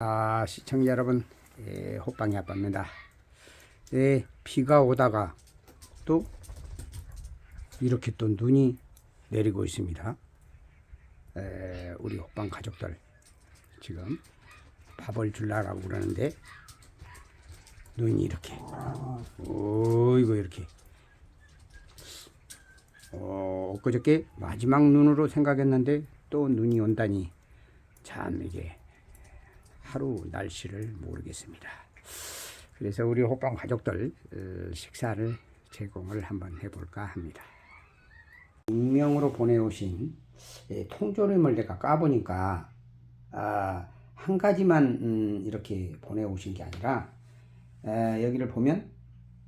아, 시청자 여러분, 예, 호빵이 아빠입니다. 예, 비가 오다가 또 이렇게 또 눈이 내리고 있습니다. 에, 우리 호빵 가족들 지금 밥을 줄라고 그러는데 눈이 이렇게, 어이구 이렇게. 어, 엊그저께 마지막 눈으로 생각했는데 또 눈이 온다니 참 이게 하루 날씨를 모르겠습니다. 그래서 우리 호빵 가족들 어, 식사를 제공을 한번 해볼까 합니다. 익명으로 보내오신 예, 통조림을 내가 까보니까 아, 한 가지만 음, 이렇게 보내오신 게 아니라 에, 여기를 보면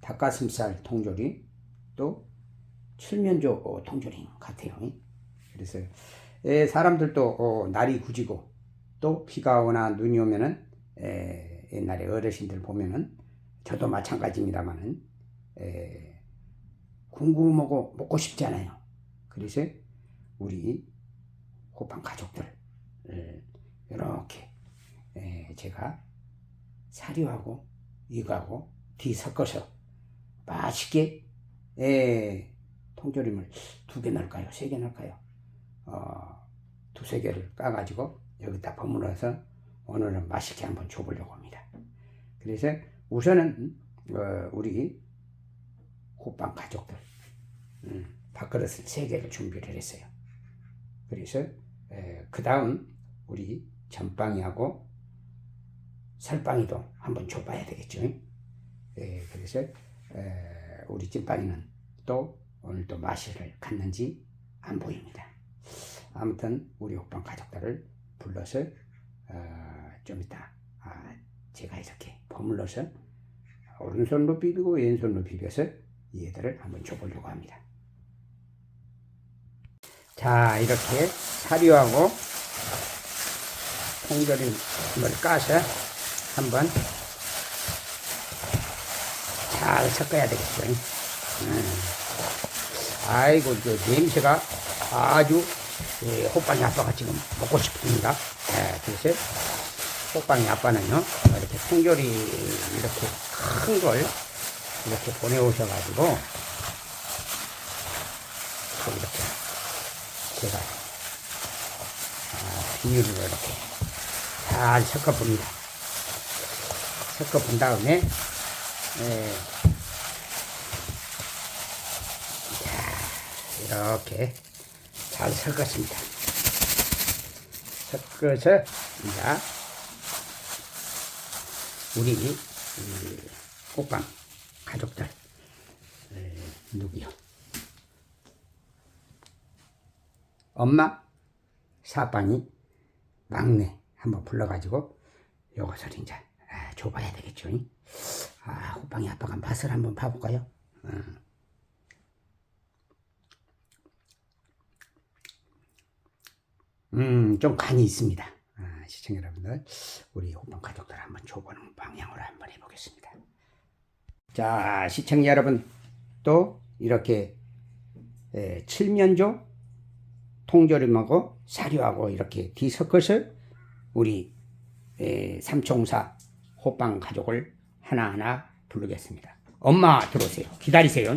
닭가슴살 통조림 또 칠면조 어, 통조림 같아요. 그래서 에, 사람들도 어, 날이 굳이고 또 비가 오나 눈이 오면은 에, 옛날에 어르신들 보면은 저도 마찬가지입니다만은 에, 궁금하고 먹고 싶잖아요. 그래서 우리 호빵 가족들 이렇게 에, 제가 사료하고 이거하고 뒤 섞어서 맛있게 에, 통조림을 두 개 넣을까요? 세 개 넣을까요? 어, 두세 개를 까가지고 여기다 버무려서 오늘은 맛있게 한번 줘보려고 합니다. 그래서 우선은 어, 우리 호빵 가족들 음, 밥그릇을 세 개를 준비를 했어요. 그래서 그 다음 우리 전빵이하고 설빵이도 한번 줘봐야 되겠죠. 에, 그래서 에, 우리 찐빵이는 또 오늘 또 맛을 갔는지 안 보입니다. 아무튼 우리 호빵 가족들을 불러서 어, 좀 이따 아, 제가 이렇게 버물러서 오른손으로 비비고 왼손으로 비벼서 얘들을 한번 줘보려고 합니다. 자 이렇게 사료하고 통조림을 까서 한번 잘 섞어야 되겠죠. 음. 아이고 저 냄새가 아주 예, 호빵이 아빠가 지금 먹고 싶습니다. 예, 그래서 호빵이 아빠는요 이렇게 통조림 이렇게 큰 걸 이렇게 보내오셔가지고 또 이렇게 제가 아, 비닐로 이렇게 잘 섞어봅니다. 섞어본 다음에 예, 자 이렇게 잘 섞었습니다. 섞어서 이제 우리 이 꽃감 가족들 에, 누구요? 엄마 사빵이 막내 한번 불러가지고 요것을 이제 아, 줘봐야 되겠죠. 아 호빵이 아빠가 맛을 한번 봐볼까요? 음. 음, 좀 간이 있습니다. 아, 시청자 여러분들, 우리 호빵 가족들 한번 줘보는 방향으로 한번 해보겠습니다. 자, 시청자 여러분, 또 이렇게 에, 칠면조 통조림하고 사료하고 이렇게 뒤섞어서 우리 에, 삼총사 호빵 가족을 하나하나 부르겠습니다. 엄마 들어오세요. 기다리세요.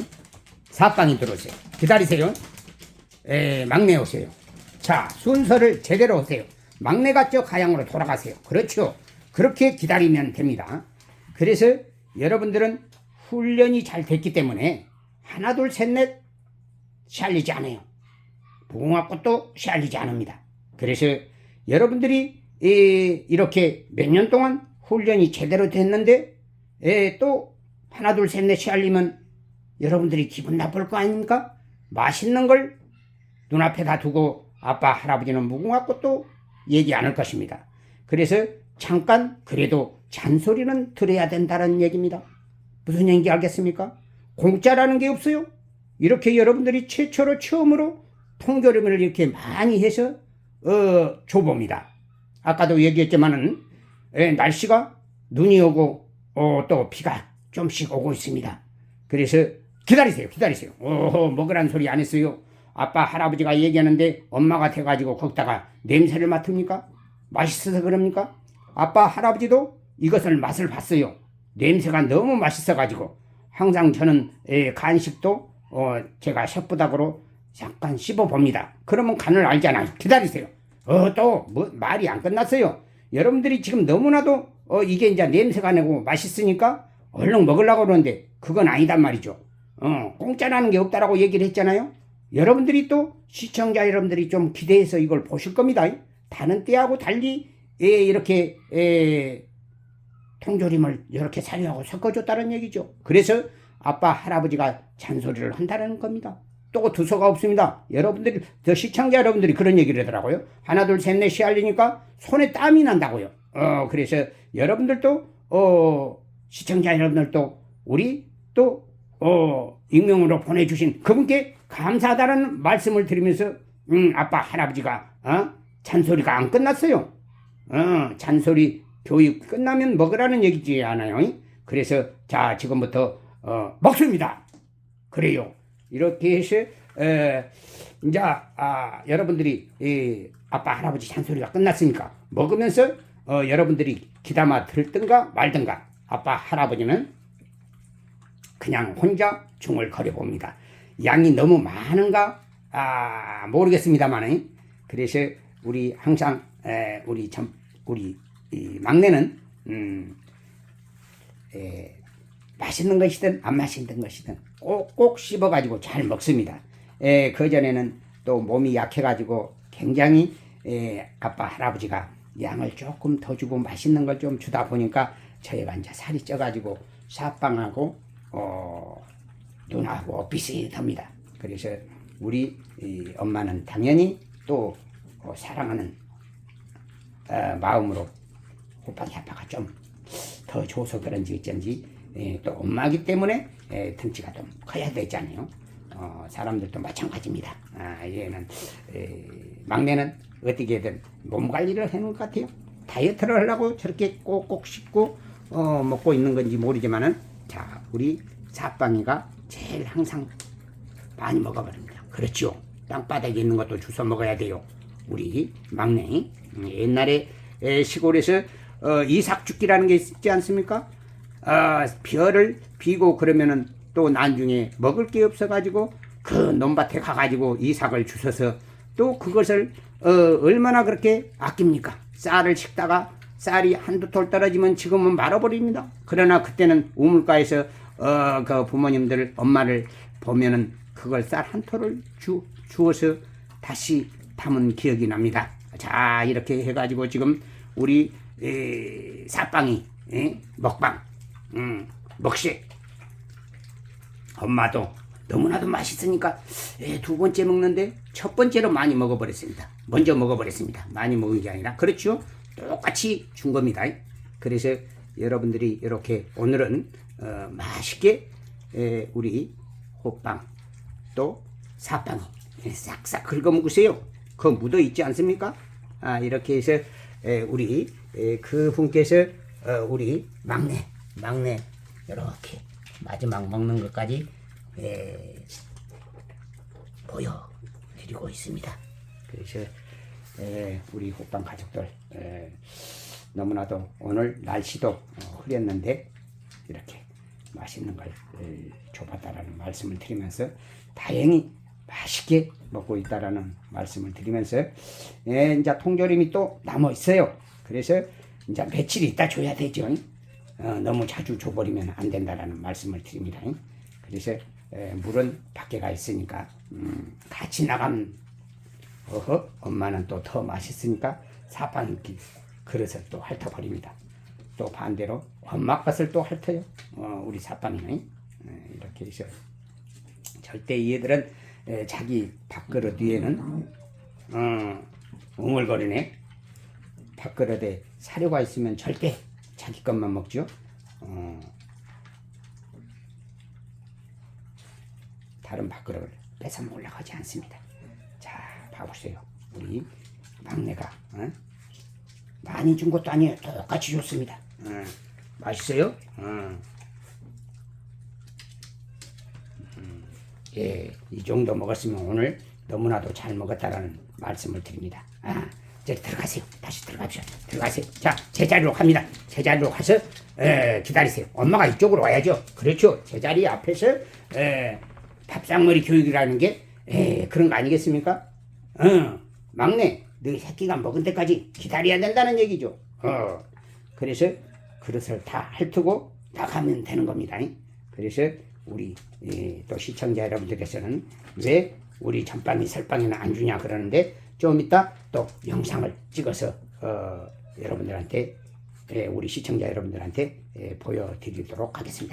사빵이 들어오세요. 기다리세요. 에, 막내 오세요. 자, 순서를 제대로 하세요. 막내가 저 가양으로 돌아가세요. 그렇죠. 그렇게 기다리면 됩니다. 그래서 여러분들은 훈련이 잘 됐기 때문에 하나, 둘, 셋, 넷 시알리지 않아요. 무궁화꽃도 시알리지 않습니다. 그래서 여러분들이 이, 이렇게 몇 년 동안 훈련이 제대로 됐는데 에, 또 하나, 둘, 셋, 넷 시알리면 여러분들이 기분 나쁠 거 아닙니까? 맛있는 걸 눈앞에 다 두고 아빠 할아버지는 무궁화꽃도 얘기 안 할 것입니다. 그래서 잠깐 그래도 잔소리는 들어야 된다는 얘기입니다. 무슨 얘기인지 알겠습니까? 공짜라는 게 없어요. 이렇게 여러분들이 최초로 처음으로 통조림을 이렇게 많이 해서 어, 줘봅니다. 아까도 얘기했지만은 예, 날씨가 눈이 오고 어, 또 비가 좀씩 오고 있습니다. 그래서 기다리세요, 기다리세요. 오, 먹으란 소리 안 했어요. 아빠 할아버지가 얘기하는데 엄마가 돼가지고 거기다가 냄새를 맡습니까? 맛있어서 그럽니까? 아빠 할아버지도 이것을 맛을 봤어요. 냄새가 너무 맛있어가지고 항상 저는 에, 간식도 어, 제가 셰프닭으로 잠깐 씹어 봅니다. 그러면 간을 알잖아요. 기다리세요. 어, 또, 뭐, 말이 안 끝났어요. 여러분들이 지금 너무나도, 어, 이게 이제 냄새가 나고 맛있으니까 얼른 먹으려고 그러는데, 그건 아니단 말이죠. 어, 공짜라는 게 없다라고 얘기를 했잖아요. 여러분들이 또, 시청자 여러분들이 좀 기대해서 이걸 보실 겁니다. 다른 때하고 달리, 예, 이렇게, 예, 통조림을 이렇게 사료하고 섞어줬다는 얘기죠. 그래서 아빠, 할아버지가 잔소리를 한다는 겁니다. 또 두서가 없습니다. 여러분들이, 저 시청자 여러분들이 그런 얘기를 하더라고요. 하나, 둘, 셋, 넷 시알리니까 손에 땀이 난다고요. 어, 그래서 여러분들도, 어, 시청자 여러분들도 우리 또, 어, 익명으로 보내주신 그분께 감사하다는 말씀을 드리면서, 음, 아빠, 할아버지가, 어, 잔소리가 안 끝났어요. 어, 잔소리 교육 끝나면 먹으라는 얘기지 않아요? 그래서 자 지금부터 어, 먹습니다. 그래요. 이렇게 해서 에, 이제 아, 여러분들이 이 아빠 할아버지 잔소리가 끝났으니까 먹으면서 어, 여러분들이 기담아 들든가 말든가 아빠 할아버지는 그냥 혼자 중얼거려 봅니다. 양이 너무 많은가 아 모르겠습니다만 그래서 우리 항상 에, 우리 참 우리 이 막내는 음, 에, 맛있는 것이든 안 맛있는 것이든 꼭 꼭 씹어가지고 잘 먹습니다. 에, 그 전에는 또 몸이 약해가지고 굉장히 에, 아빠 할아버지가 양을 조금 더 주고 맛있는 걸 좀 주다 보니까 저희가 이제 살이 쪄가지고 사빵하고 어, 누나하고 비슷합니다. 그래서 우리 이 엄마는 당연히 또 어, 사랑하는 어, 마음으로 호빵이 아빠가 좀 더 줘서 그런지 어쩐지 예, 또 엄마기 때문에 예, 등치가 좀 커야 되잖아요. 어, 사람들도 마찬가지입니다. 아, 얘는 에, 막내는 어떻게든 몸 관리를 해놓은 것 같아요. 다이어트를 하려고 저렇게 꼭꼭 씹고 어, 먹고 있는 건지 모르지만은 자 우리 사빵이가 제일 항상 많이 먹어버립니다. 그렇죠. 땅바닥에 있는 것도 주워 먹어야 돼요. 우리 막내 음, 옛날에 에, 시골에서 어, 이삭죽기라는 게 있지 않습니까? 아, 벼를 비고 그러면은 또 나중에 먹을 게 없어가지고 그 논밭에 가가지고 이삭을 주워서 또 그것을 어, 얼마나 그렇게 아낍니까? 쌀을 식다가 쌀이 한두 톨 떨어지면 지금은 말아버립니다. 그러나 그때는 우물가에서 어, 그 부모님들 엄마를 보면은 그걸 쌀한 톨을 주, 주어서 다시 담은 기억이 납니다. 자 이렇게 해가지고 지금 우리 에, 사빵이 에? 먹방 음, 먹식 엄마도 너무나도 맛있으니까 에, 두 번째 먹는데 첫 번째로 많이 먹어버렸습니다. 먼저 먹어버렸습니다. 많이 먹은 게 아니라 그렇죠? 똑같이 준 겁니다. 그래서 여러분들이 이렇게 오늘은 어, 맛있게 에, 우리 호빵 또 사빵이 에, 싹싹 긁어 먹으세요. 그 묻어 있지 않습니까? 아, 이렇게 해서 에, 우리 에, 그 분께서 어, 우리 막내 막내 이렇게 마지막 먹는 것까지 에, 보여드리고 있습니다. 그래서 에, 우리 호빵 가족들 에, 너무나도 오늘 날씨도 어, 흐렸는데 이렇게 맛있는 걸 에, 줘봤다라는 말씀을 드리면서 다행히 맛있게 먹고 있다라는 말씀을 드리면서 예, 이제 통조림이 또 남아 있어요. 그래서 이제 며칠 있다 줘야 되죠. 어, 너무 자주 줘버리면 안 된다라는 말씀을 드립니다. 그래서 에, 물은 밖에 가 있으니까 음, 같이 나간 어허 엄마는 또 더 맛있으니까 사방 그릇을 또 핥아버립니다. 또 반대로 엄마 것을 또 핥아요. 어, 우리 사방이는 에, 이렇게 해서 절대 얘들은 에, 자기 밥그릇 위에는 어, 웅얼거리네. 밥그릇에 사료가 있으면 절대 자기 것만 먹죠. 어, 다른 밥그릇을 뺏어 먹으려고 하지 않습니다. 자, 봐보세요. 우리 막내가 어? 많이 준 것도 아니에요. 똑같이 줬습니다. 어, 맛있어요? 어. 예, 이 정도 먹었으면 오늘 너무나도 잘 먹었다라는 말씀을 드립니다. 아, 이제 들어가세요. 다시 들어가십시오. 들어가세요. 자, 제자리로 갑니다. 제자리로 가서 에, 기다리세요. 엄마가 이쪽으로 와야죠. 그렇죠. 제자리 앞에서 에, 밥상머리 교육이라는 게 에, 그런 거 아니겠습니까? 어, 막내, 너 새끼가 먹은 때까지 기다려야 된다는 얘기죠. 어, 그래서 그릇을 다 핥고 나가면 되는 겁니다. 그래서 우리 예, 또 시청자 여러분들께서는 왜 우리 전빵이 설빵이는 안 주냐 그러는데 좀 이따 또 영상을 찍어서 어, 여러분들한테 예, 우리 시청자 여러분들한테 예, 보여드리도록 하겠습니다.